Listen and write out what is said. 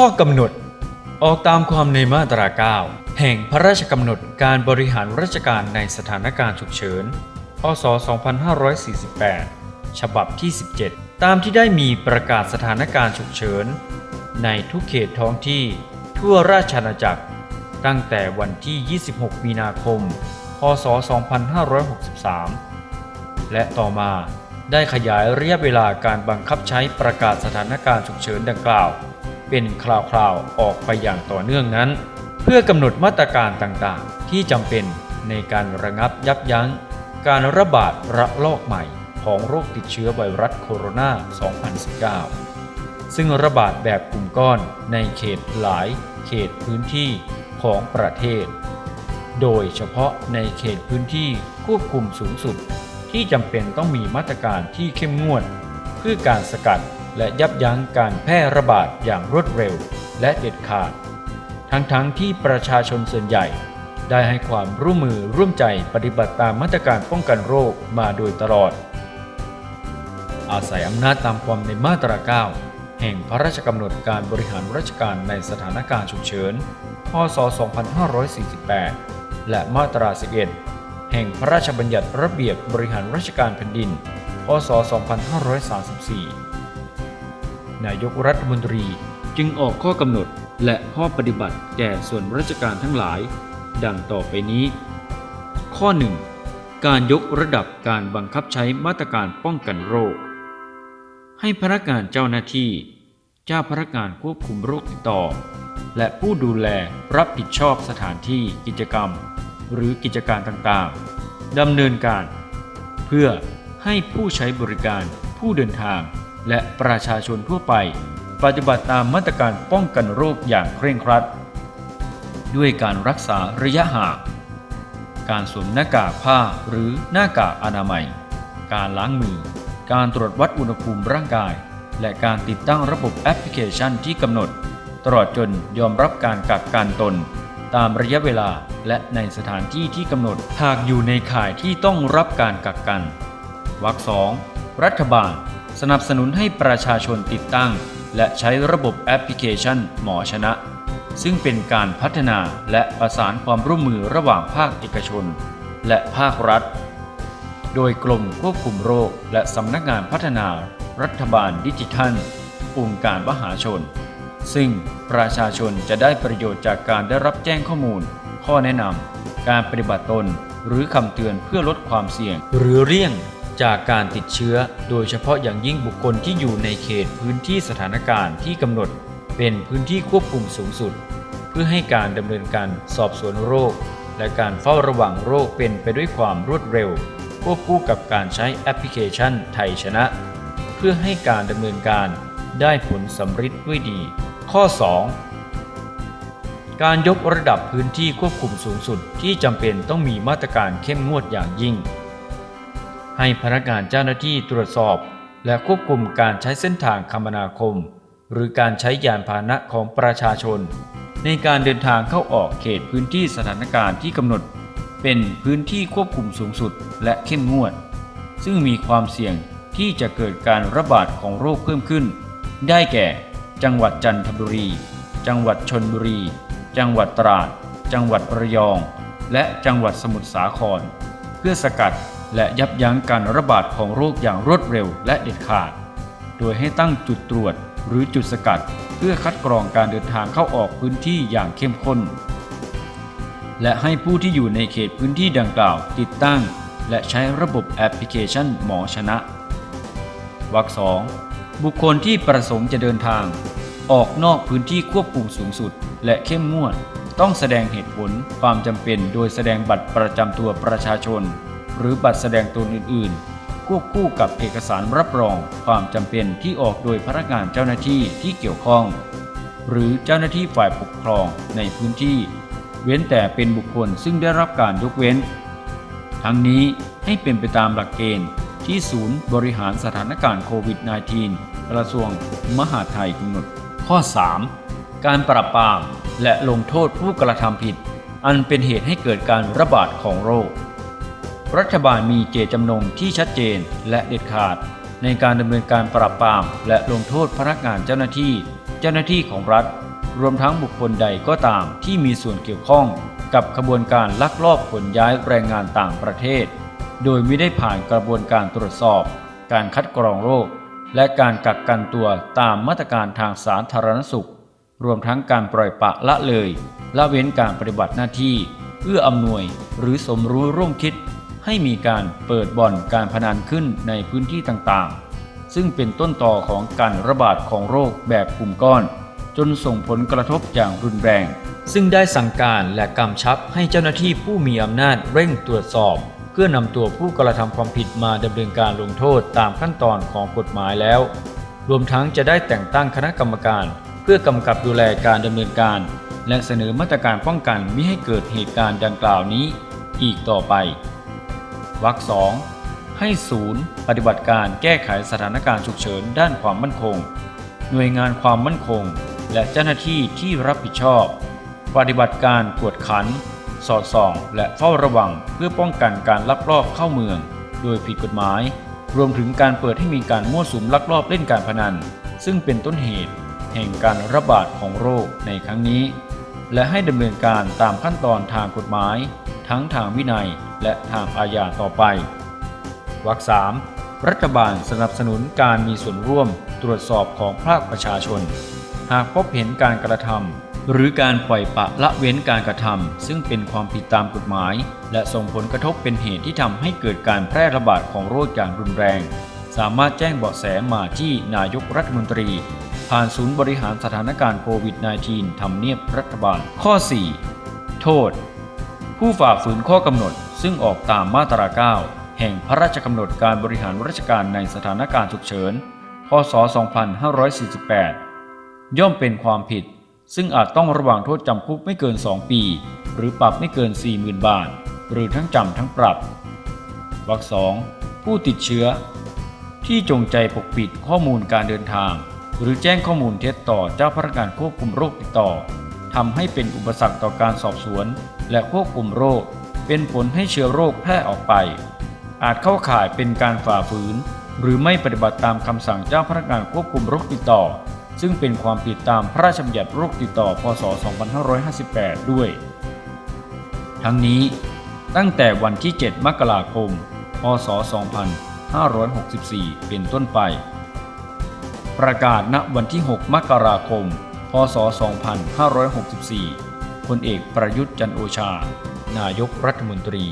ข้อกำหนด ออกตามความในมาตรา 9 แห่งพระราชกำหนดการบริหารราชการในสถานการณ์ฉุกเฉิน พศ 2548 ฉบับที่ 17 ตามที่ได้มีประกาศสถานการณ์ฉุกเฉิน ในทุกเขตท้องที่ทั่วราชอาณาจักร ตั้งแต่วันที่ 26 มีนาคม พศ 2563 และต่อมาได้ขยายระยะเวลาการบังคับใช้ประกาศสถานการณ์ฉุกเฉินดังกล่าว เป็นคราวๆออกไปอย่างต่อเนื่องนั้น เพื่อกำหนดมาตรการต่างๆ ที่จำเป็นในการระงับยับยั้ง การระบาดระลอกใหม่ของโรคติดเชื้อไวรัสโคโรนา 2019 ซึ่งระบาดแบบกลุ่มก้อนในเขตหลายเขตพื้นที่ของประเทศ โดยเฉพาะในเขตพื้นที่ควบคุมสูงสุด ที่จำเป็นต้องมีมาตรการที่เข้มงวด เพื่อการสกัด และยับยั้งการแพร่ระบาดอย่างรวดเร็วและเด็ดขาด ทั้งๆทที่ประชาชนส่วนใหญ่ ได้ให้ความร่วมมือร่วมใจปฏิบัติตามมาตรการป้องกันโรคมาโดยตลอด อาศัยอำนาจตามความในมาตรา 9 แห่งพระราชกำหนดการบริหารราชการในสถานการณ์ฉุกเฉิน พศ 2548 และมาตรา 11 แห่งพระราชบัญญัติระเบียบ บริหารราชการแผ่นดิน พศ 2534 นายกรัฐมนตรีจึงออกข้อกำหนดและข้อปฏิบัติแก่ส่วนราชการทั้งหลาย ดังต่อไปนี้ ข้อ 1 การยกระดับการบังคับใช้มาตรการป้องกันโรค ให้พนักงานเจ้าหน้าที่ เจ้าพนักงานควบคุมโรคติดต่อ และผู้ดูแลรับผิดชอบสถานที่กิจกรรม หรือกิจการต่างๆดำเนินการ เพื่อให้ผู้ใช้บริการผู้เดินทาง และประชาชนทั่วไป ปฏิบัติตามมาตรการป้องกันโรคอย่างเคร่งครัด ด้วยการรักษาระยะห่าง การสวมหน้ากากผ้าหรือหน้ากากอนามัย การล้างมือ การตรวจวัดอุณหภูมิร่างกาย และการติดตั้งระบบแอปพลิเคชันที่กำหนด ตลอดจนยอมรับการกักกันตนตามระยะเวลาและในสถานที่ที่กำหนดหากอยู่ในข่ายที่ต้องรับการกักกัน วรรคสอง รัฐบาล สนับสนุนให้ประชาชนติดตั้ง และใช้ระบบแอปพลิเคชันหมอชนะ ซึ่งเป็นการพัฒนาและประสานความร่วมมือระหว่างภาคเอกชน และภาครัฐ โดยกรมควบคุมโรค และสำนักงานพัฒนา รัฐบาลดิจิทัลองค์การมหาชน ซึ่งประชาชนจะได้ประโยชน์จากการได้รับแจ้งข้อมูล ข้อแนะนำการปฏิบัติตนหรือคำเตือนเพื่อลดความเสี่ยง หรือเลี่ยง จากการติดเชื้อ โดยเฉพาะอย่างยิ่งบุคคลที่อยู่ในเขตพื้นที่สถานการณ์ที่กำหนด เป็นพื้นที่ควบคุมสูงสุด เพื่อให้การดำเนินการสอบสวนโรค และการเฝ้าระวังโรคเป็นไปด้วยความรวดเร็ว ควบคู่กับการใช้แอปพลิเคชันไทยชนะ เพื่อให้การดำเนินการได้ผลสำฤทธิ์ด้วยดี ข้อ 2การยกระดับพื้นที่ควบคุมสูงสุดที่จำเป็นต้องมีมาตรการเข้มงวดอย่างยิ่ง ให้พนักงานเจ้าหน้าที่ตรวจสอบ และควบคุมการใช้เส้นทางคมนาคม หรือการใช้ยานพาหนะของประชาชน ในการเดินทางเข้าออกเขตพื้นที่สถานการณ์ที่กำหนด เป็นพื้นที่ควบคุมสูงสุดและเข้มงวด ซึ่งมีความเสี่ยงที่จะเกิดการระบาดของโรคเพิ่มขึ้น ได้แก่ จังหวัดจันทบุรี จังหวัดชนบุรี จังหวัดตราด จังหวัดระยอง และจังหวัดสมุทรสาคร เพื่อสกัด และยับยั้งการระบาดของโรคอย่างรวดเร็วและเด็ดขาด โดยให้ตั้งจุดตรวจหรือจุดสกัด เพื่อคัดกรองการเดินทางเข้าออกพื้นที่อย่างเข้มข้น และให้ผู้ที่อยู่ในเขตพื้นที่ดังกล่าวติดตั้ง และใช้ระบบแอปพลิเคชันหมอชนะวรรคสองบุคคลที่ประสงค์จะเดินทาง ออกนอกพื้นที่ควบคุมสูงสุด และเข้มงวด ต้องแสดงเหตุผลความจำเป็นโดยแสดงบัตรประจำตัวประชาชน หรือบัตรแสดงตนอื่น ๆ ควบคู่กับเอกสารรับรองความจำเป็นที่ออกโดยพนักงานเจ้าหน้าที่ที่เกี่ยวข้อง หรือเจ้าหน้าที่ฝ่ายปกครองในพื้นที่ เว้นแต่เป็นบุคคลซึ่งได้รับการยกเว้น ทั้งนี้ให้เป็นไปตามหลักเกณฑ์ที่ศูนย์บริหารสถานการณ์โควิด -19 กระทรวงมหาดไทยกำหนด ข้อ 3. การปราบปรามและลงโทษผู้กระทำผิด อันเป็นเหตุให้เกิดการระบาดของโรค รัฐบาลมีเจตจำนงที่ชัดเจนและเด็ดขาด ในการดำเนินการปราบปราม และลงโทษพนักงานเจ้าหน้าที่ เจ้าหน้าที่ของรัฐ รวมทั้งบุคคลใดก็ตามที่มีส่วนเกี่ยวข้องกับขบวนการลักลอบขนย้ายแรงงานต่างประเทศ โดยไม่ได้ผ่านกระบวนการตรวจสอบ การคัดกรองโรค และการกักกันตัวตามมาตรการทางสาธารณสุข รวมทั้งการปล่อยปะละเลยละเว้นการปฏิบัติหน้าที่ เอื้ออำนวยหรือสมรู้ร่วมคิด ให้มีการเปิดบ่อนการพนันขึ้นในพื้นที่ต่างๆ ซึ่งเป็นต้นต่อของการระบาดของโรคแบบกลุ่มก้อน จนส่งผลกระทบอย่างรุนแรง ซึ่งได้สั่งการและกำชับให้เจ้าหน้าที่ผู้มีอำนาจเร่งตรวจสอบ เพื่อนำตัวผู้กระทำความผิดมาดำเนินการลงโทษตามขั้นตอนของกฎหมายแล้ว รวมทั้งจะได้แต่งตั้งคณะกรรมการ เพื่อกำกับดูแลการดำเนินการ และเสนอมาตรการป้องกันไมิให้เกิดเหตุการณ์ดังกล่าวนี้ อีกต่อไป วรรคสองให้ศูนย์ ปฏิบัติการแก้ไขสถานการณ์ฉุกเฉินด้านความมั่นคง หน่วยงานความมั่นคง และเจ้าหน้าที่ที่รับผิดชอบ ปฏิบัติการกวดขัน สอดส่อง และเฝ้าระวังเพื่อป้องกันการลักลอบเข้าเมือง โดยผิดกฎหมาย รวมถึงการเปิดให้มีการมั่วสุมลักลอบเล่นการพนัน ซึ่งเป็นต้นเหตุ แห่งการระบาดของโรคในครั้งนี้ และให้ดำเนินการตามขั้นตอนทางกฎหมาย ทั้งทางวินัย และทางอาญาต่อไปวรรคสามรัฐบาลสนับสนุนการมีส่วนร่วมตรวจสอบของภาคประชาชน หากพบเห็นการกระทำหรือการปล่อยปะละเว้นการกระทำซึ่งเป็นความผิดตามกฎหมาย และส่งผลกระทบเป็นเหตุที่ทำให้เกิดการแพร่ระบาดของโรคอย่างรุนแรง สามารถแจ้งเบาะแสมาที่นายกรัฐมนตรี ผ่านศูนย์บริหารสถานการณ์โควิด -19 ทำเนียบรัฐบาลข้อ 4 โทษ ผู้ฝ่าฝืนข้อกำหนดซึ่งออกตามมาตรา 9 แห่งพระราชกำหนดการบริหารราชการในสถานการณ์ฉุกเฉิน พศ 2548 ย่อมเป็นความผิด ซึ่งอาจต้องระวางโทษจำคุกไม่เกิน 2 ปี หรือปรับไม่เกิน 40,000 บาท หรือทั้งจำทั้งปรับวรรคสองผู้ติดเชื้อ ที่จงใจปกปิดข้อมูลการเดินทาง หรือแจ้งข้อมูลเท็จต่อเจ้าพนักงานควบคุมโรคติดต่อ ทำให้เป็นอุปสรรคต่อการสอบสวน และควบคุมโรค เป็นผลให้เชื้อโรคแพร่ออกไป อาจเข้าข่ายเป็นการฝ่าฝืน หรือไม่ปฏิบัติตามคำสั่งเจ้าพนักงานควบคุมโรคติดต่อ ซึ่งเป็นความผิดตามพระราชบัญญัติโรคติดต่อ พศ 2558 ด้วย ทั้งนี้ ตั้งแต่วันที่ 7 มกราคม พศ 2564 เป็นต้นไป ประกาศณวันที่ 6 มกราคม ศ 2564พลเอกประยุทธ์จันโอชา นายกรัฐมนตรี